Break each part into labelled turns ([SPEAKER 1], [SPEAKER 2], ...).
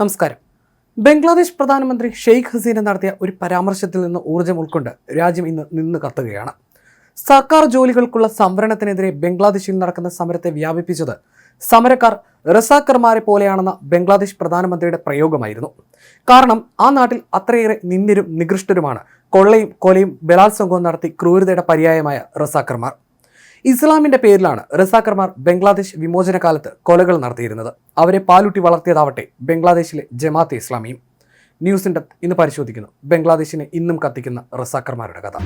[SPEAKER 1] നമസ്കാരം. ബംഗ്ലാദേശ് പ്രധാനമന്ത്രി ഷെയ്ഖ് ഹസീന നടത്തിയ ഒരു പരാമർശത്തിൽ നിന്ന് ഊർജം ഉൾക്കൊണ്ട് രാജ്യം ഇന്ന് നിന്ന് കത്തുകയാണ്. സർക്കാർ ജോലികൾക്കുള്ള സംവരണത്തിനെതിരെ ബംഗ്ലാദേശിൽ നടക്കുന്ന സമരത്തെ വ്യാപിപ്പിച്ചത് സമരക്കാർ റസാക്കർമാരെ പോലെയാണെന്ന ബംഗ്ലാദേശ് പ്രധാനമന്ത്രിയുടെ പ്രയോഗമായിരുന്നു. കാരണം ആ നാട്ടിൽ അത്രയേറെ നിന്ദ്യരും നികൃഷ്ടരുമാണ്. കൊള്ളയും കൊലയും ബലാത്സംഗവും നടത്തി ക്രൂരതയുടെ പര്യായമായ റസാക്കർമാർ ഇസ്ലാമിന്റെ പേരിലാണ് റസാക്കർമാർ ബംഗ്ലാദേശ് വിമോചന കാലത്ത് കൊലകൾ നടത്തിയിരുന്നത്. അവരെ പാലുട്ടി വളർത്തിയതാവട്ടെ ബംഗ്ലാദേശിലെ ജമാഅത്തെ ഇസ്ലാമിയും. ന്യൂസ് ന്യൂസിന്റെ ഇന്ന് പരിശോധിക്കുന്നു. ബംഗ്ലാദേശിനെ ഇന്നും കത്തിക്കുന്ന റസാക്കർമാരുടെ കഥ.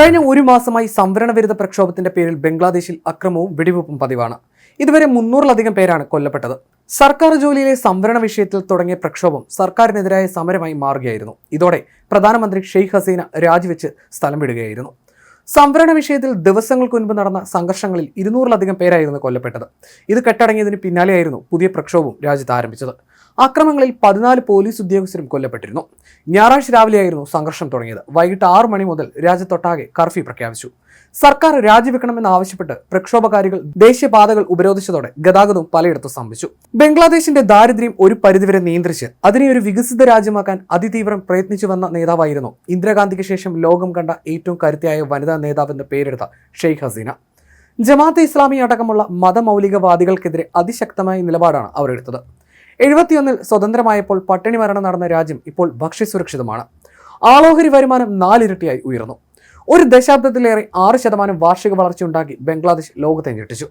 [SPEAKER 1] കഴിഞ്ഞ ഒരു മാസമായി സംവരണ വിരുദ്ധ പ്രക്ഷോഭത്തിന്റെ പേരിൽ ബംഗ്ലാദേശിൽ അക്രമവും വെടിവെപ്പും പതിവാണ്. ഇതുവരെ മുന്നൂറിലധികം പേരാണ് കൊല്ലപ്പെട്ടത്. സർക്കാർ ജോലിയിലെ സംവരണ വിഷയത്തിൽ തുടങ്ങിയ പ്രക്ഷോഭം സർക്കാരിനെതിരായ സമരമായി മാറുകയായിരുന്നു. ഇതോടെ പ്രധാനമന്ത്രി ഷെയ്ഖ് ഹസീന രാജിവെച്ച് സ്ഥലം വിടുകയായിരുന്നു. സംവരണ വിഷയത്തിൽ ദിവസങ്ങൾക്ക് മുൻപ് നടന്ന സംഘർഷങ്ങളിൽ ഇരുന്നൂറിലധികം പേരായിരുന്നു കൊല്ലപ്പെട്ടത്. ഇത് കെട്ടടങ്ങിയതിന് പിന്നാലെയായിരുന്നു പുതിയ പ്രക്ഷോഭം രാജ്യത്ത് ആരംഭിച്ചത്. അക്രമങ്ങളിൽ പതിനാല് പോലീസ് ഉദ്യോഗസ്ഥരും കൊല്ലപ്പെട്ടിരുന്നു. ഞായറാഴ്ച രാവിലെയായിരുന്നു സംഘർഷം തുടങ്ങിയത്. വൈകിട്ട് ആറു മണി മുതൽ രാജ്യത്തൊട്ടാകെ കർഫ്യൂ പ്രഖ്യാപിച്ചു. സർക്കാർ രാജിവെക്കണമെന്ന് ആവശ്യപ്പെട്ട് പ്രക്ഷോഭകാരികൾ ദേശീയപാതകൾ ഉപരോധിച്ചതോടെ ഗതാഗതവും പലയിടത്തും സ്തംഭിച്ചു. ബംഗ്ലാദേശിന്റെ ദാരിദ്ര്യം ഒരു പരിധിവരെ നിയന്ത്രിച്ച് അതിനെ ഒരു വികസിത രാജ്യമാക്കാൻ അതിതീവ്രം പ്രയത്നിച്ചു വന്ന നേതാവായിരുന്നു ഇന്ദിരാഗാന്ധിക്ക് ശേഷം ലോകം കണ്ട ഏറ്റവും കരുത്തിയായ വനിതാ നേതാവെന്ന് പേരെടുത്ത ഷെയ്ഖ് ഹസീന. ജമാഅത്തെ ഇസ്ലാമി അടക്കമുള്ള മതമൗലികവാദികൾക്കെതിരെ അതിശക്തമായ നിലപാടാണ് അവർ എടുത്തത് എഴുപത്തിയൊന്നിൽ സ്വതന്ത്രമായപ്പോൾ പട്ടിണി മരണം നടന്ന രാജ്യം ഇപ്പോൾ ഭക്ഷ്യസുരക്ഷിതമാണ്. ആളോഹരി വരുമാനം നാലിരട്ടിയായി ഉയർന്നു. ഒരു ദശാബ്ദത്തിലേറെ ആറ് ശതമാനം വാർഷിക വളർച്ചയുണ്ടാക്കി ബംഗ്ലാദേശ് ലോകത്തെ ഞെട്ടിച്ചു.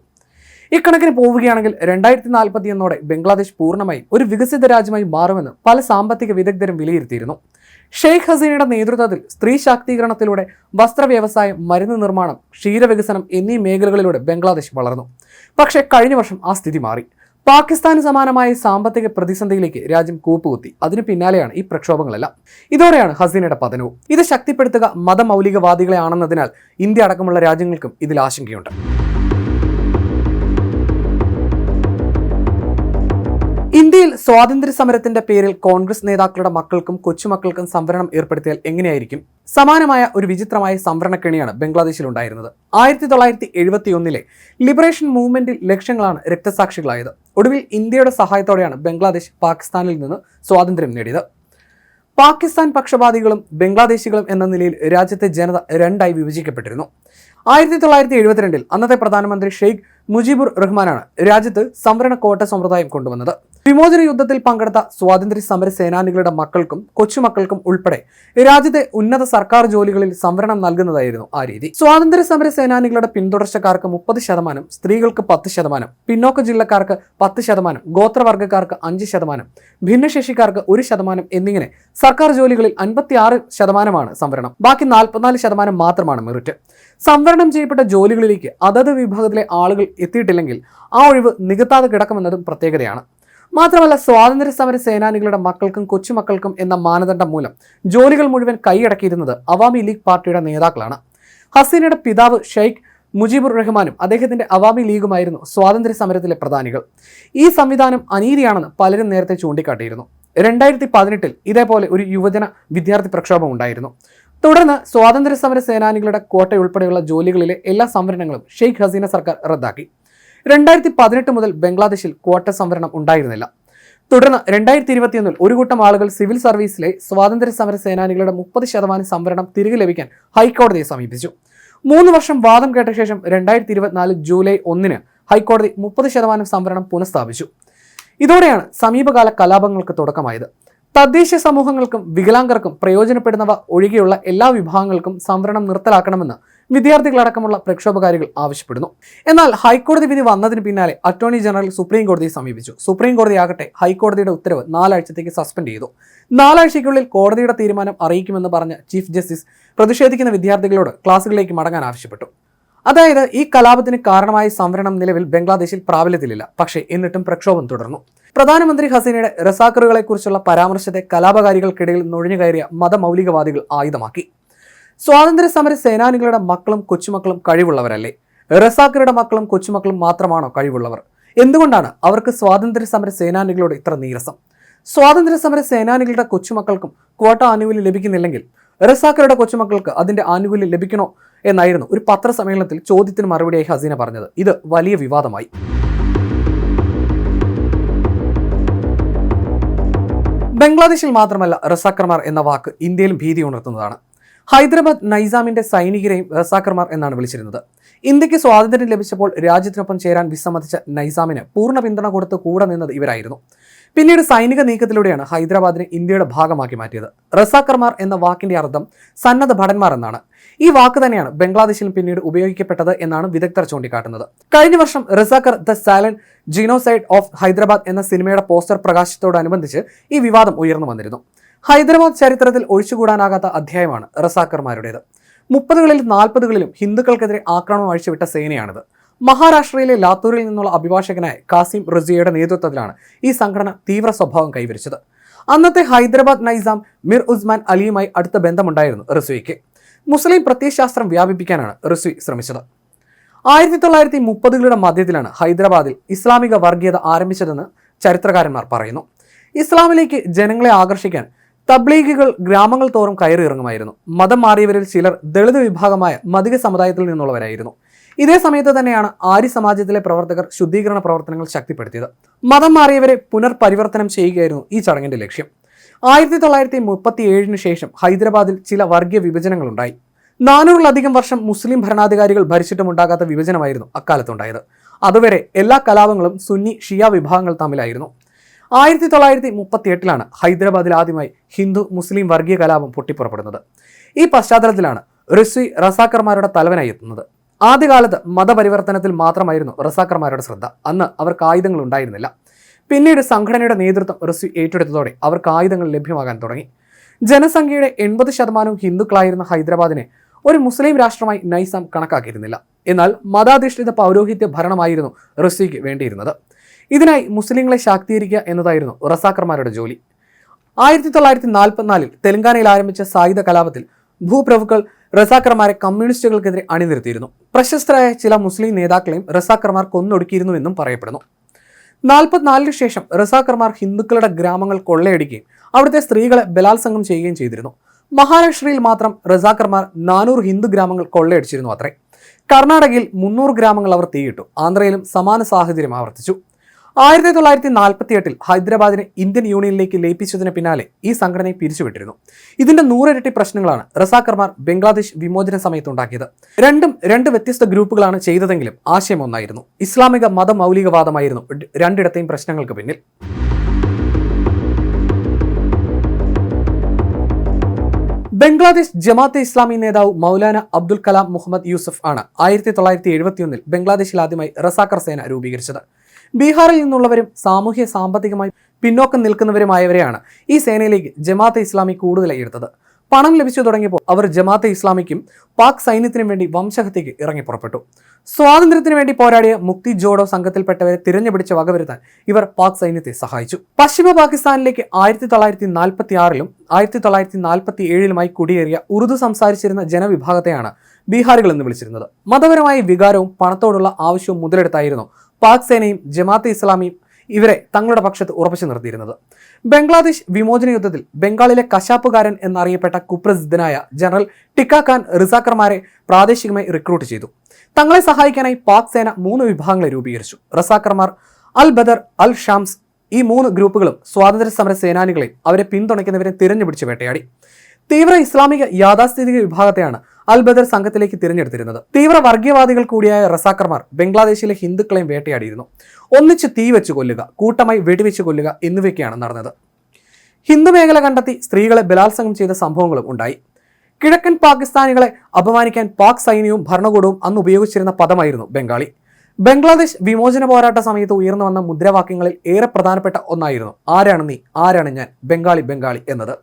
[SPEAKER 1] ഇക്കണക്കിന് പോവുകയാണെങ്കിൽ രണ്ടായിരത്തി നാൽപ്പത്തിയൊന്നോടെ ബംഗ്ലാദേശ് പൂർണമായും ഒരു വികസിത രാജ്യമായി മാറുമെന്ന് പല സാമ്പത്തിക വിദഗ്ധരും വിലയിരുത്തിയിരുന്നു. ഷെയ്ഖ് ഹസീനയുടെ നേതൃത്വത്തിൽ സ്ത്രീ ശാക്തീകരണത്തിലൂടെ വസ്ത്ര വ്യവസായം മരുന്ന് നിർമ്മാണം ക്ഷീരവികസനം എന്നീ മേഖലകളിലൂടെ ബംഗ്ലാദേശ് വളർന്നു. പക്ഷേ കഴിഞ്ഞ വർഷം ആ സ്ഥിതി മാറി. പാകിസ്ഥാന് സമാനമായ സാമ്പത്തിക പ്രതിസന്ധിയിലേക്ക് രാജ്യം കൂപ്പുകുത്തി. അതിനു പിന്നാലെയാണ് ഈ പ്രക്ഷോഭങ്ങളെല്ലാം. ഇതോടെയാണ് ഹസീനയുടെ പതനവും. ഇത് ശക്തിപ്പെടുത്തുക മതമൗലികവാദികളെ ആണെന്നതിനാൽ ഇന്ത്യ അടക്കമുള്ള രാജ്യങ്ങൾക്കും ഇതിൽ ആശങ്കയുണ്ട്. സ്വാതന്ത്ര്യ സമരത്തിന്റെ പേരിൽ കോൺഗ്രസ് നേതാക്കളുടെ മക്കൾക്കും കൊച്ചുമക്കൾക്കും സംവരണം ഏർപ്പെടുത്തിയാൽ എങ്ങനെയായിരിക്കും? സമാനമായ ഒരു വിചിത്രമായ സംവരണക്കെണിയാണ് ബംഗ്ലാദേശിൽ ഉണ്ടായിരുന്നത് ആയിരത്തി തൊള്ളായിരത്തി എഴുപത്തി ഒന്നിലെ ലിബറേഷൻ മൂവ്മെന്റിൽ ലക്ഷങ്ങളാണ് രക്തസാക്ഷികളായത്. ഒടുവിൽ ഇന്ത്യയുടെ സഹായത്തോടെയാണ് ബംഗ്ലാദേശ് പാകിസ്ഥാനിൽ നിന്ന് സ്വാതന്ത്ര്യം നേടിയത്. പാകിസ്ഥാൻ പക്ഷപാതികളും ബംഗ്ലാദേശികളും എന്ന നിലയിൽ രാജ്യത്തെ ജനത രണ്ടായി വിഭജിക്കപ്പെട്ടിരുന്നു. ആയിരത്തി തൊള്ളായിരത്തി എഴുപത്തിരണ്ടിൽ അന്നത്തെ പ്രധാനമന്ത്രി ഷെയ്ഖ് മുജീബുർ റഹ്മാനാണ് രാജ്യത്ത് സംവരണ കോട്ട സമ്പ്രദായം കൊണ്ടുവന്നത്. വിമോചന യുദ്ധത്തിൽ പങ്കെടുത്ത സ്വാതന്ത്ര്യ സമര സേനാനികളുടെ മക്കൾക്കും കൊച്ചുമക്കൾക്കും ഉൾപ്പെടെ രാജ്യത്തെ ഉന്നത സർക്കാർ ജോലികളിൽ സംവരണം നൽകുന്നതായിരുന്നു ആ രീതി. സ്വാതന്ത്ര്യ സമര സേനാനികളുടെ പിന്തുടർച്ചക്കാർക്ക് മുപ്പത് ശതമാനം സ്ത്രീകൾക്ക് പത്ത് ശതമാനം പിന്നോക്ക ജില്ലക്കാർക്ക് പത്ത് ശതമാനം ഗോത്രവർഗക്കാർക്ക് അഞ്ച് ശതമാനം ഭിന്നശേഷിക്കാർക്ക് ഒരു ശതമാനം എന്നിങ്ങനെ സർക്കാർ ജോലികളിൽ അൻപത്തിയാറ് ശതമാനമാണ് സംവരണം. ബാക്കി നാൽപ്പത്തിനാല് ശതമാനം മാത്രമാണ് മെറിറ്റ്. സംവരണം ചെയ്യപ്പെട്ട ജോലികളിലേക്ക് അതത് വിഭാഗത്തിലെ ആളുകൾ എത്തിയിട്ടില്ലെങ്കിൽ ആ ഒഴിവ് നികത്താതെ കിടക്കുമെന്നതും പ്രത്യേകതയാണ്. മാത്രമല്ല സ്വാതന്ത്ര്യ സമര സേനാനികളുടെ മക്കൾക്കും കൊച്ചുമക്കൾക്കും എന്ന മാനദണ്ഡം മൂലം ജോലികൾ മുഴുവൻ കൈയടക്കിയിരുന്നത് അവാമി ലീഗ് പാർട്ടിയുടെ നേതാക്കളാണ്. ഹസീനയുടെ പിതാവ് ഷെയ്ഖ് മുജീബുർ റഹ്മാനും അദ്ദേഹത്തിന്റെ അവാമി ലീഗുമായിരുന്നു സ്വാതന്ത്ര്യ സമരത്തിലെ പ്രധാനികൾ. ഈ സംവിധാനം അനീതിയാണെന്ന് പലരും നേരത്തെ ചൂണ്ടിക്കാട്ടിയിരുന്നു. രണ്ടായിരത്തി പതിനെട്ടിൽ ഇതേപോലെ ഒരു യുവജന വിദ്യാർത്ഥി പ്രക്ഷോഭം ഉണ്ടായിരുന്നു. തുടർന്ന് സ്വാതന്ത്ര്യ സമര സേനാനികളുടെ കോട്ടയുൾപ്പെടെയുള്ള ജോലികളിലെ എല്ലാ സംവരണങ്ങളും ഷെയ്ഖ് ഹസീന സർക്കാർ റദ്ദാക്കി. രണ്ടായിരത്തി പതിനെട്ട് മുതൽ ബംഗ്ലാദേശിൽ ക്വാട്ട സംവരണം ഉണ്ടായിരുന്നില്ല. തുടർന്ന് രണ്ടായിരത്തി ഇരുപത്തിയൊന്നിൽ ഒരു കൂട്ടം ആളുകൾ സിവിൽ സർവീസിലെ സ്വാതന്ത്ര്യ സമര സേനാനികളുടെ മുപ്പത് ശതമാനം സംവരണം തിരികെ ലഭിക്കാൻ ഹൈക്കോടതിയെ സമീപിച്ചു. മൂന്ന് വർഷം വാദം കേട്ട ശേഷം രണ്ടായിരത്തി ഇരുപത്തിനാല് ജൂലൈ ഒന്നിന് ഹൈക്കോടതി മുപ്പത് ശതമാനം സംവരണം പുനഃസ്ഥാപിച്ചു. ഇതോടെയാണ് സമീപകാല കലാപങ്ങൾക്ക് തുടക്കമായത്. തദ്ദേശ സമൂഹങ്ങൾക്കും വികലാംഗർക്കും പ്രയോജനപ്പെടുന്നവ ഒഴികെയുള്ള എല്ലാ വിഭാഗങ്ങൾക്കും സംവരണം നിർത്തലാക്കണമെന്ന് വിദ്യാർത്ഥികളടക്കമുള്ള പ്രക്ഷോഭകാരികൾ ആവശ്യപ്പെടുന്നു. എന്നാൽ ഹൈക്കോടതി വിധി വന്നതിന് പിന്നാലെ അറ്റോർണി ജനറൽ സുപ്രീം കോടതിയെ സമീപിച്ചു. സുപ്രീം കോടതി ആകട്ടെ ഹൈക്കോടതിയുടെ ഉത്തരവ് നാലാഴ്ചത്തേക്ക് സസ്പെൻഡ് ചെയ്തു. നാലാഴ്ചയ്ക്കുള്ളിൽ കോടതിയുടെ തീരുമാനം അറിയിക്കുമെന്ന് പറഞ്ഞ ചീഫ് ജസ്റ്റിസ് പ്രതിഷേധിക്കുന്ന വിദ്യാർത്ഥികളോട് ക്ലാസുകളിലേക്ക് മടങ്ങാൻ ആവശ്യപ്പെട്ടു. അതായത് ഈ കലാപത്തിന് കാരണമായ സംവരണം നിലവിൽ ബംഗ്ലാദേശിൽ പ്രാബല്യത്തിലില്ല. പക്ഷേ എന്നിട്ടും പ്രക്ഷോഭം തുടർന്നു. പ്രധാനമന്ത്രി ഹസീനയുടെ റസാക്കറുകളെക്കുറിച്ചുള്ള പരാമർശത്തെ കലാപകാരികൾക്കിടയിൽ നുഴഞ്ഞുകയറിയ മതമൗലികവാദികൾ ആയുധമാക്കി. സ്വാതന്ത്ര്യ സമര സേനാനികളുടെ മക്കളും കൊച്ചുമക്കളും കഴിവുള്ളവരല്ലേ? റസാക്കറുടെ മക്കളും കൊച്ചുമക്കളും മാത്രമാണോ കഴിവുള്ളവർ? എന്തുകൊണ്ടാണ് അവർക്ക് സ്വാതന്ത്ര്യ സമര സേനാനികളോട് ഇത്ര നീരസം? സ്വാതന്ത്ര്യ സമര സേനാനികളുടെ കൊച്ചുമക്കൾക്കും ക്വാട്ട ആനുകൂല്യം ലഭിക്കുന്നില്ലെങ്കിൽ റസാക്കറുടെ കൊച്ചുമക്കൾക്ക് അതിന്റെ ആനുകൂല്യം ലഭിക്കണോ എന്നായിരുന്നു ഒരു പത്രസമ്മേളനത്തിൽ ചോദ്യത്തിന് മറുപടിയായി ഹസീന പറഞ്ഞത്. ഇത് വലിയ വിവാദമായി. ബംഗ്ലാദേശിൽ മാത്രമല്ല റസാക്കർമാർ എന്ന വാക്ക് ഇന്ത്യയിലും ഭീതി ഉണർത്തുന്നതാണ്. ഹൈദരാബാദ് നൈസാമിന്റെ സൈനികരെയും റസാക്കർമാർ എന്നാണ് വിളിച്ചിരുന്നത്. ഇന്ത്യയ്ക്ക് സ്വാതന്ത്ര്യം ലഭിച്ചപ്പോൾ രാജ്യത്തിനൊപ്പം ചേരാൻ വിസമ്മതിച്ച നൈസാമിന് പൂർണ പിന്തുണ കൊടുത്ത് കൂടെ നിന്നത് ഇവരായിരുന്നു. പിന്നീട് സൈനിക നീക്കത്തിലൂടെയാണ് ഹൈദരാബാദിനെ ഇന്ത്യയുടെ ഭാഗമാക്കി മാറ്റിയത്. റസാക്കർമാർ എന്ന വാക്കിന്റെ അർത്ഥം സന്നദ്ധ ഭടന്മാർ എന്നാണ്. ഈ വാക്ക് തന്നെയാണ് ബംഗ്ലാദേശിലും പിന്നീട് ഉപയോഗിക്കപ്പെട്ടത് എന്നാണ് വിദഗ്ധർ ചൂണ്ടിക്കാട്ടുന്നത്. കഴിഞ്ഞ വർഷം Razakar the silent genocide of Hyderabad എന്ന സിനിമയുടെ പോസ്റ്റർ പ്രകാശത്തോടനുബന്ധിച്ച് ഈ വിവാദം ഉയർന്നു വന്നിരുന്നു. ഹൈദരാബാദ് ചരിത്രത്തിൽ ഒഴിച്ചുകൂടാനാകാത്ത അധ്യായമാണ് റസാക്കർമാരുടേത് മുപ്പതുകളിലും നാൽപ്പതുകളിലും ഹിന്ദുക്കൾക്കെതിരെ ആക്രമണം അഴിച്ചുവിട്ട സേനയാണിത്. മഹാരാഷ്ട്രയിലെ ലാത്തൂരിൽ നിന്നുള്ള അഭിഭാഷകനായ കാസിം റിസിയയുടെ നേതൃത്വത്തിലാണ് ഈ സംഘടന തീവ്ര സ്വഭാവം കൈവരിച്ചത്. അന്നത്തെ ഹൈദരാബാദ് നൈസാം മിർ ഉസ്മാൻ അലിയുമായി അടുത്ത ബന്ധമുണ്ടായിരുന്നു റിസ്വിക്ക് മുസ്ലിം പ്രത്യയശാസ്ത്രം വ്യാപിപ്പിക്കാനാണ് റിസ്വി ശ്രമിച്ചത്. ആയിരത്തി തൊള്ളായിരത്തി മുപ്പതുകളുടെ മധ്യത്തിലാണ് ഹൈദരാബാദിൽ ഇസ്ലാമിക വർഗീയത ആരംഭിച്ചതെന്ന് ചരിത്രകാരന്മാർ പറയുന്നു. ഇസ്ലാമിലേക്ക് ജനങ്ങളെ ആകർഷിക്കാൻ തബ്ലീഗുകൾ ഗ്രാമങ്ങൾ തോറും കയറിയിറങ്ങുമായിരുന്നു. മതം മാറിയവരിൽ ചിലർ ദളിത് വിഭാഗമായ മതിക സമുദായത്തിൽ നിന്നുള്ളവരായിരുന്നു. ഇതേ സമയത്ത് തന്നെയാണ് ആര്യ സമാജത്തിലെ പ്രവർത്തകർ ശുദ്ധീകരണ പ്രവർത്തനങ്ങൾ ശക്തിപ്പെടുത്തിയത്. മതം മാറിയവരെ പുനർപരിവർത്തനം ചെയ്യുകയായിരുന്നു ഈ ചടങ്ങിന്റെ ലക്ഷ്യം. ആയിരത്തി തൊള്ളായിരത്തി മുപ്പത്തി ഏഴിന് ശേഷം ഹൈദരാബാദിൽ ചില വർഗീയ വിഭജനങ്ങളുണ്ടായി. നാനൂറിലധികം വർഷം മുസ്ലിം ഭരണാധികാരികൾ ഭരിച്ചിട്ടുമുണ്ടാകാത്ത വിഭജനമായിരുന്നു അക്കാലത്തുണ്ടായത്. അതുവരെ എല്ലാ കലാപങ്ങളും സുന്നി ഷിയ വിഭാഗങ്ങൾ തമ്മിലായിരുന്നു. ആയിരത്തി തൊള്ളായിരത്തി മുപ്പത്തി എട്ടിലാണ് ഹൈദരാബാദിൽ ആദ്യമായി ഹിന്ദു മുസ്ലിം വർഗീയ കലാപം പൊട്ടിപ്പുറപ്പെടുന്നത്. ഈ പശ്ചാത്തലത്തിലാണ് റിസ്വി റസാക്കർമാരുടെ തലവനായി എത്തുന്നത്. ആദ്യകാലത്ത് മതപരിവർത്തനത്തിൽ മാത്രമായിരുന്നു റസാക്കർമാരുടെ ശ്രദ്ധ. അന്ന് അവർക്ക് ആയുധങ്ങൾ ഉണ്ടായിരുന്നില്ല. പിന്നീട് സംഘടനയുടെ നേതൃത്വം റിസ്വി ഏറ്റെടുത്തതോടെ അവർക്ക് ആയുധങ്ങൾ ലഭ്യമാകാൻ തുടങ്ങി. ജനസംഖ്യയുടെ എൺപത് ശതമാനവും ഹിന്ദുക്കളായിരുന്ന ഹൈദരാബാദിനെ ഒരു മുസ്ലിം രാഷ്ട്രമായി നൈസാം കണക്കാക്കിയിരുന്നില്ല. എന്നാൽ മതാധിഷ്ഠിത പൗരോഹിത്യ ഭരണമായിരുന്നു റിസ്വിക്ക് വേണ്ടിയിരുന്നത്. ഇതിനായി മുസ്ലിങ്ങളെ ശാക്തീകരിക്കുക എന്നതായിരുന്നു റസാക്കർമാരുടെ ജോലി. ആയിരത്തി തൊള്ളായിരത്തി നാൽപ്പത്തിനാലിൽ തെലങ്കാനയിൽ ആരംഭിച്ച സായുധ കലാപത്തിൽ ഭൂപ്രഭുക്കൾ റസാക്കർമാരെ കമ്മ്യൂണിസ്റ്റുകൾക്കെതിരെ അണിനിരത്തിയിരുന്നു. പ്രശസ്തരായ ചില മുസ്ലിം നേതാക്കളെയും റസാക്കർമാർ കൊന്നൊടുക്കിയിരുന്നുവെന്നും പറയപ്പെടുന്നു. നാൽപ്പത്തിനാലിന് ശേഷം റസാക്കർമാർ ഹിന്ദുക്കളുടെ ഗ്രാമങ്ങൾ കൊള്ളയടിക്കുകയും അവിടുത്തെ സ്ത്രീകളെ ബലാത്സംഗം ചെയ്യുകയും ചെയ്തിരുന്നു. മഹാരാഷ്ട്രയിൽ മാത്രം റസാക്കർമാർ നാനൂറ് ഹിന്ദു ഗ്രാമങ്ങൾ കൊള്ളയടിച്ചിരുന്നു അത്രേ. കർണാടകയിൽ മുന്നൂറ് ഗ്രാമങ്ങൾ അവർ തീയിട്ടു. ആന്ധ്രയിലും സമാന സാഹചര്യം ആവർത്തിച്ചു. ആയിരത്തി തൊള്ളായിരത്തി നാൽപ്പത്തി എട്ടിൽ ഹൈദരാബാദിനെ ഇന്ത്യൻ യൂണിയനിലേക്ക് ലയിപ്പിച്ചതിന് പിന്നാലെ ഈ സംഘടനയെ പിരിച്ചുവിട്ടിരുന്നു. ഇതിന്റെ നൂറിരട്ടി പ്രശ്നങ്ങളാണ് റസാക്കർമാർ ബംഗ്ലാദേശ് വിമോചന സമയത്ത് ഉണ്ടാക്കിയത് രണ്ടും രണ്ട് വ്യത്യസ്ത ഗ്രൂപ്പുകളാണ് ചെയ്തതെങ്കിലും ആശയം ഒന്നായിരുന്നു ഇസ്ലാമിക മതമൗലികവാദമായിരുന്നു രണ്ടിടത്തെയും പ്രശ്നങ്ങൾക്ക് പിന്നിൽ. ബംഗ്ലാദേശ് ജമാഅത്തെ ഇസ്ലാമി നേതാവ് മൗലാന അബ്ദുൽ കലാം മുഹമ്മദ് യൂസഫ് ആണ് ആയിരത്തി തൊള്ളായിരത്തി എഴുപത്തിയൊന്നിൽ ബംഗ്ലാദേശിൽ ആദ്യമായി റസാക്കർ സേന രൂപീകരിച്ചത്. ബീഹാറിൽ നിന്നുള്ളവരും സാമൂഹ്യ സാമ്പത്തികമായി പിന്നോക്കം നിൽക്കുന്നവരുമായവരെയാണ് ഈ സേനയിലേക്ക് ജമാഅത്തെ ഇസ്ലാമി കൂടുതലായി എടുത്തത്. പണം ലഭിച്ചു തുടങ്ങിയപ്പോൾ അവർ ജമാഅത്തെ ഇസ്ലാമിക്കും പാക് സൈന്യത്തിനും വേണ്ടി വംശഹത്യക്ക് ഇറങ്ങി പുറപ്പെട്ടു. സ്വാതന്ത്ര്യത്തിന് വേണ്ടി പോരാടിയ മുക്തി ജോഡോ സംഘത്തിൽപ്പെട്ടവരെ തിരഞ്ഞുപിടിച്ച് വകവരുത്താൻ ഇവർ പാക് സൈന്യത്തെ സഹായിച്ചു. പശ്ചിമ പാകിസ്ഥാനിലേക്ക് ആയിരത്തി തൊള്ളായിരത്തി നാൽപ്പത്തി ആറിലും ആയിരത്തി തൊള്ളായിരത്തി നാൽപ്പത്തി ഏഴിലുമായി കുടിയേറിയ ഉറുദു സംസാരിച്ചിരുന്ന ജനവിഭാഗത്തെയാണ് ബീഹാറികൾ എന്ന് വിളിച്ചിരുന്നത്. മതപരമായ വികാരവും പണത്തോടുള്ള ആവശ്യവും മുതലെടുത്തായിരുന്നു പാക് സേനയും ജമാഅത്തെ ഇസ്ലാമിയും ഇവരെ തങ്ങളുടെ പക്ഷത്ത് ഉറപ്പിച്ചു നിർത്തിയിരുന്നത്. ബംഗ്ലാദേശ് വിമോചന യുദ്ധത്തിൽ ബംഗാളിലെ കശാപ്പുകാരൻ എന്നറിയപ്പെട്ട കുപ്രസിദ്ധനായ ജനറൽ ടിക്ക ഖാൻ റിസാക്കർമാരെ പ്രാദേശികമായി റിക്രൂട്ട് ചെയ്തു. തങ്ങളെ സഹായിക്കാനായി പാക് സേന മൂന്ന് വിഭാഗങ്ങളെ രൂപീകരിച്ചു. റസാക്കർമാർ അൽ ബദർ അൽ ഷാംസ് ഈ മൂന്ന് ഗ്രൂപ്പുകളും സ്വാതന്ത്ര്യ സമര സേനാനികളെയും അവരെ പിന്തുണയ്ക്കുന്നവരെ തിരഞ്ഞുപിടിച്ച് വേട്ടയാടി. തീവ്ര ഇസ്ലാമിക യാഥാസ്ഥിതിക വിഭാഗത്തെയാണ് അൽ ബദർ സംഘത്തിലേക്ക് തിരഞ്ഞെടുത്തിരുന്നത്. തീവ്ര വർഗീയവാദികൾ കൂടിയായ റസാക്കർമാർ ബംഗ്ലാദേശിലെ ഹിന്ദുക്കളെയും വേട്ടയാടിയിരുന്നു. ഒന്നിച്ച് തീ വെച്ച് കൊല്ലുക കൂട്ടമായി വെടിവെച്ച് കൊല്ലുക എന്നിവയൊക്കെയാണ് നടന്നത്. ഹിന്ദു മേഖല കണ്ടെത്തി സ്ത്രീകളെ ബലാത്സംഗം ചെയ്ത സംഭവങ്ങളും ഉണ്ടായി. കിഴക്കൻ പാകിസ്ഥാനികളെ അപമാനിക്കാൻ പാക് സൈന്യവും ഭരണകൂടവും അന്ന് ഉപയോഗിച്ചിരുന്ന പദമായിരുന്നു ബംഗാളി. ബംഗ്ലാദേശ് വിമോചന പോരാട്ട സമയത്ത് ഉയർന്നു വന്ന മുദ്രാവാക്യങ്ങളിൽ ഏറെ പ്രധാനപ്പെട്ട ഒന്നായിരുന്നു ആരാണ് നീ? ആരാണ് ഞാൻ? ബംഗാളി ബംഗാളി എന്നത്.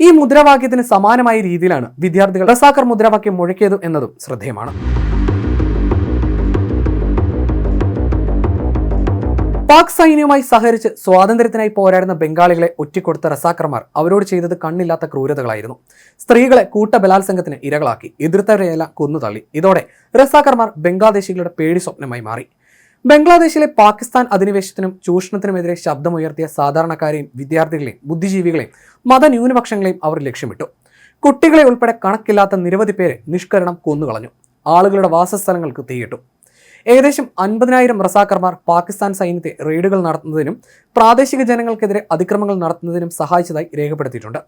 [SPEAKER 1] ഈ മുദ്രാവാക്യത്തിന് സമാനമായ രീതിയിലാണ് വിദ്യാർത്ഥികൾ റസാക്കർ മുദ്രാവാക്യം മുഴക്കിയത് എന്നതും ശ്രദ്ധേയമാണ്. പാക് സൈന്യവുമായി സഹകരിച്ച് സ്വാതന്ത്ര്യത്തിനായി പോരാടുന്ന ബംഗാളികളെ ഒറ്റിക്കൊടുത്ത റസാക്കർമാർ അവരോട് ചെയ്തത് കണ്ണില്ലാത്ത ക്രൂരതകളായിരുന്നു. സ്ത്രീകളെ കൂട്ട ബലാത്സംഗത്തിന് ഇരകളാക്കി എതിർത്തവരെയെല്ലാം കൊന്നുതള്ളി. ഇതോടെ റസാക്കർമാർ ബംഗ്ലാദേശികളുടെ പേടി സ്വപ്നമായി മാറി. ബംഗ്ലാദേശിലെ പാകിസ്ഥാൻ അധിനിവേശത്തിനും ചൂഷണത്തിനുമെതിരെ ശബ്ദമുയർത്തിയ സാധാരണക്കാരെയും വിദ്യാർത്ഥികളെയും ബുദ്ധിജീവികളെയും മതന്യൂനപക്ഷങ്ങളെയും അവർ ലക്ഷ്യമിട്ടു. കുട്ടികളെ ഉൾപ്പെടെ കണക്കില്ലാത്ത നിരവധി പേരെ നിഷ്കരണം കൊന്നുകളഞ്ഞു. ആളുകളുടെ വാസസ്ഥലങ്ങൾക്ക് തീയിട്ടു. ഏകദേശം അൻപതിനായിരം റസാക്കർമാർ പാകിസ്ഥാൻ സൈന്യത്തെ റെയ്ഡുകൾ നടത്തുന്നതിനും പ്രാദേശിക ജനങ്ങൾക്കെതിരെ അതിക്രമങ്ങൾ നടത്തുന്നതിനും സഹായിച്ചതായി രേഖപ്പെടുത്തിയിട്ടുണ്ട്.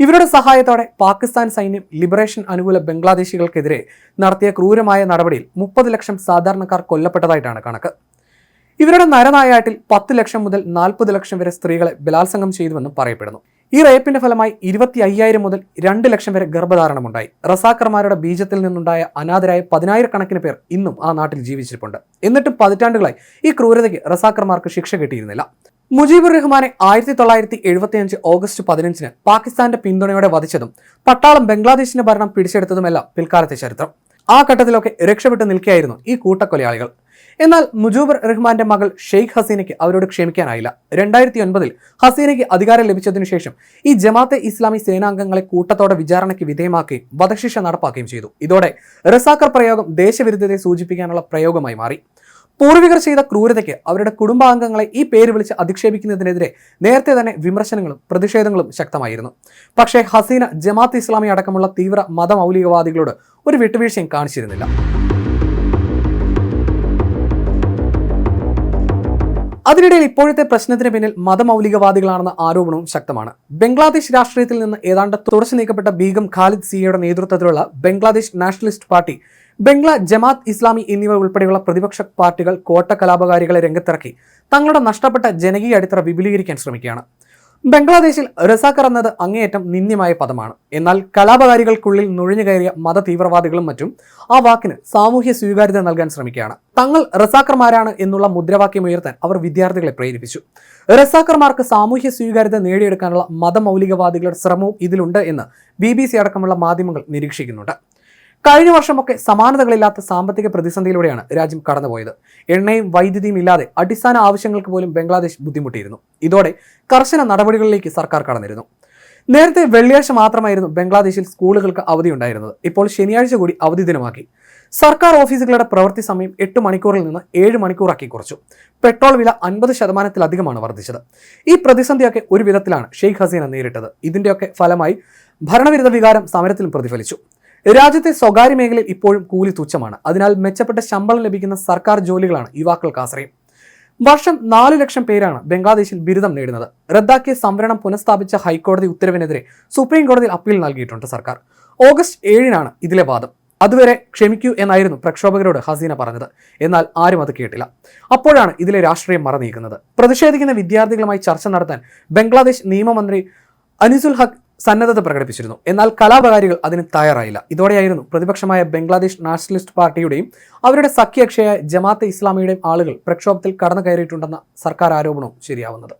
[SPEAKER 1] ഇവരുടെ സഹായത്തോടെ പാകിസ്ഥാൻ സൈന്യം ലിബറേഷൻ അനുകൂല ബംഗ്ലാദേശികൾക്കെതിരെ നടത്തിയ ക്രൂരമായ നടപടിയിൽ മുപ്പത് ലക്ഷം സാധാരണക്കാർ കൊല്ലപ്പെട്ടതായിട്ടാണ് കണക്ക്. ഇവരുടെ നരനായാട്ടിൽ പത്ത് ലക്ഷം മുതൽ നാൽപ്പത് ലക്ഷം വരെ സ്ത്രീകളെ ബലാത്സംഗം ചെയ്തുവെന്നും പറയപ്പെടുന്നു. ഈ റേപ്പിന്റെ ഫലമായി ഇരുപത്തി അയ്യായിരം മുതൽ രണ്ട് ലക്ഷം വരെ ഗർഭധാരണമുണ്ടായി. റസാക്കർമാരുടെ ബീജത്തിൽ നിന്നുണ്ടായ അനാഥരായ പതിനായിരക്കണക്കിന് പേർ ഇന്നും ആ നാട്ടിൽ ജീവിച്ചിട്ടുണ്ട് എന്നിട്ടും പതിറ്റാണ്ടുകളായി ഈ ക്രൂരതയ്ക്ക് റസാക്കർമാർക്ക് ശിക്ഷ കിട്ടിയിരുന്നില്ല. മുജീബുർ റഹ്മാനെ ആയിരത്തി തൊള്ളായിരത്തി എഴുപത്തി അഞ്ച് ഓഗസ്റ്റ് പതിനഞ്ചിന് പാകിസ്ഥാന്റെ പിന്തുണയോടെ വധിച്ചതും പട്ടാളം ബംഗ്ലാദേശിന്റെ ഭരണം പിടിച്ചെടുത്തതുമെല്ലാം പിൽക്കാലത്തെ ചരിത്രം. ആ ഘട്ടത്തിലൊക്കെ രക്ഷപ്പെട്ടു നിൽക്കുകയായിരുന്നു ഈ കൂട്ടക്കൊലയാളികൾ. എന്നാൽ മുജീബുർ റഹ്മാന്റെ മകൾ ഷെയ്ഖ് ഹസീനയ്ക്ക് അവരോട് ക്ഷമിക്കാനായില്ല. രണ്ടായിരത്തി ഒൻപതിൽ ഹസീനയ്ക്ക് അധികാരം ലഭിച്ചതിനു ശേഷം ഈ ജമാഅത്തെ ഇസ്ലാമി സേനാംഗങ്ങളെ കൂട്ടത്തോടെ വിചാരണയ്ക്ക് വിധേയമാക്കുകയും വധശിക്ഷ നടപ്പാക്കുകയും ചെയ്തു. ഇതോടെ റസാക്കർ പ്രയോഗം ദേശവിരുദ്ധതയെ സൂചിപ്പിക്കാനുള്ള പ്രയോഗമായി മാറി. പൂർവികർ ചെയ്ത ക്രൂരതയ്ക്ക് അവരുടെ കുടുംബാംഗങ്ങളെ ഈ പേര് വിളിച്ച് അധിക്ഷേപിക്കുന്നതിനെതിരെ നേരത്തെ തന്നെ വിമർശനങ്ങളും പ്രതിഷേധങ്ങളും ശക്തമായിരുന്നു. പക്ഷേ ഹസീന ജമാത്ത് ഇസ്ലാമി അടക്കമുള്ള തീവ്ര മതമൗലികവാദികളോട് ഒരു വിട്ടുവീഴ്ചയും കാണിച്ചിരുന്നില്ല. അതിനിടയിൽ ഇപ്പോഴത്തെ പ്രശ്നത്തിന് പിന്നിൽ മതമൗലികവാദികളാണെന്ന ആരോപണവും ശക്തമാണ്. ബംഗ്ലാദേശ് രാഷ്ട്രീയത്തിൽ നിന്ന് ഏതാണ്ട് തുടച്ചു നീക്കപ്പെട്ട ബീഗം ഖാലിദ് സിയയുടെ നേതൃത്വത്തിലുള്ള ബംഗ്ലാദേശ് നാഷണലിസ്റ്റ് പാർട്ടി ബംഗ്ലാ ജമാത്ത് ഇസ്ലാമി എന്നിവ ഉൾപ്പെടെയുള്ള പ്രതിപക്ഷ പാർട്ടികൾ കോട്ട കലാപകാരികളെ രംഗത്തിറക്കി തങ്ങളുടെ നഷ്ടപ്പെട്ട ജനകീയ അടിത്തറ വിപുലീകരിക്കാൻ ശ്രമിക്കുകയാണ്. ബംഗ്ലാദേശിൽ റസാക്കർ എന്നത് അങ്ങേയറ്റം നിന്ദ്യമായ പദമാണ്. എന്നാൽ കലാപകാരികൾക്കുള്ളിൽ നുഴഞ്ഞു കയറിയ മത തീവ്രവാദികളും മറ്റും ആ വാക്കിന് സാമൂഹ്യ സ്വീകാര്യത നൽകാൻ ശ്രമിക്കുകയാണ്. തങ്ങൾ റസാക്കർമാരാണ് എന്നുള്ള മുദ്രാവാക്യം ഉയർത്താൻ അവർ വിദ്യാർത്ഥികളെ പ്രേരിപ്പിച്ചു. റസാക്കർമാർക്ക് സാമൂഹ്യ സ്വീകാര്യത നേടിയെടുക്കാനുള്ള മതമൗലികവാദികളുടെ ശ്രമവും ഇതിലുണ്ട് എന്ന് ബി അടക്കമുള്ള മാധ്യമങ്ങൾ നിരീക്ഷിക്കുന്നുണ്ട്. കഴിഞ്ഞ വർഷമൊക്കെ സമാനതകളില്ലാത്ത സാമ്പത്തിക പ്രതിസന്ധിയിലൂടെയാണ് രാജ്യം കടന്നുപോയത്. എണ്ണയും വൈദ്യുതിയും ഇല്ലാതെ അടിസ്ഥാന ആവശ്യങ്ങൾക്ക് പോലും ബംഗ്ലാദേശ് ബുദ്ധിമുട്ടിയിരുന്നു. ഇതോടെ കർശന നടപടികളിലേക്ക് സർക്കാർ കടന്നിരുന്നു. നേരത്തെ വെള്ളിയാഴ്ച മാത്രമായിരുന്നു ബംഗ്ലാദേശിൽ സ്കൂളുകൾക്ക് അവധി ഉണ്ടായിരുന്നത്. ഇപ്പോൾ ശനിയാഴ്ച കൂടി അവധി ദിനമാക്കി. സർക്കാർ ഓഫീസുകളുടെ പ്രവൃത്തി സമയം എട്ട് മണിക്കൂറിൽ നിന്ന് ഏഴ് മണിക്കൂറാക്കി കുറച്ചു. പെട്രോൾ വില അൻപത് ശതമാനത്തിലധികമാണ് വർദ്ധിച്ചത്. ഈ പ്രതിസന്ധിയൊക്കെ ഒരു വിധത്തിലാണ് ഷെയ്ഖ് ഹസീന നേരിട്ടത്. ഇതിന്റെയൊക്കെ ഫലമായി ഭരണവിരുദ്ധ വികാരം സമരത്തിലും പ്രതിഫലിച്ചു. രാജ്യത്തെ സ്വകാര്യ മേഖലയിൽ ഇപ്പോഴും കൂലി തുച്ഛമാണ്. അതിനാൽ മെച്ചപ്പെട്ട ശമ്പളം ലഭിക്കുന്ന സർക്കാർ ജോലികളാണ് യുവാക്കൾക്ക് ആശ്രയം വർഷം നാലു ലക്ഷം പേരാണ് ബംഗ്ലാദേശിൽ ബിരുദം നേടുന്നത്. റദ്ദാക്കിയ സംവരണം പുനഃസ്ഥാപിച്ച ഹൈക്കോടതി ഉത്തരവിനെതിരെ സുപ്രീം കോടതിയിൽ അപ്പീൽ നൽകിയിട്ടുണ്ട് സർക്കാർ. ഓഗസ്റ്റ് ഏഴിനാണ് ഇതിലെ വാദം. അതുവരെ ക്ഷമിക്കൂ എന്നായിരുന്നു പ്രക്ഷോഭകരോട് ഹസീന പറഞ്ഞത്. എന്നാൽ ആരും അത് കേട്ടില്ല. അപ്പോഴാണ് ഇതിലെ രാഷ്ട്രീയം മറനീക്കുന്നത്. പ്രതിഷേധിക്കുന്ന വിദ്യാർത്ഥികളുമായി ചർച്ച നടത്താൻ ബംഗ്ലാദേശ് നിയമമന്ത്രി അനിസുൽ ഹഖ് സന്നദ്ധത പ്രകടിപ്പിച്ചിരുന്നു. എന്നാൽ കലാപകാരികൾ അതിന് തയ്യാറായില്ല. ഇതോടെയായിരുന്നു പ്രതിപക്ഷമായ ബംഗ്ലാദേശ് നാഷണലിസ്റ്റ് പാർട്ടിയുടെയും അവരുടെ സഖ്യകക്ഷിയായ ജമാഅത്തെ ഇസ്ലാമിയുടെയും ആളുകൾ പ്രക്ഷോഭത്തിൽ കടന്നു കയറിയിട്ടുണ്ടെന്ന സർക്കാർ ആരോപണവും ശരിയാവുന്നത്.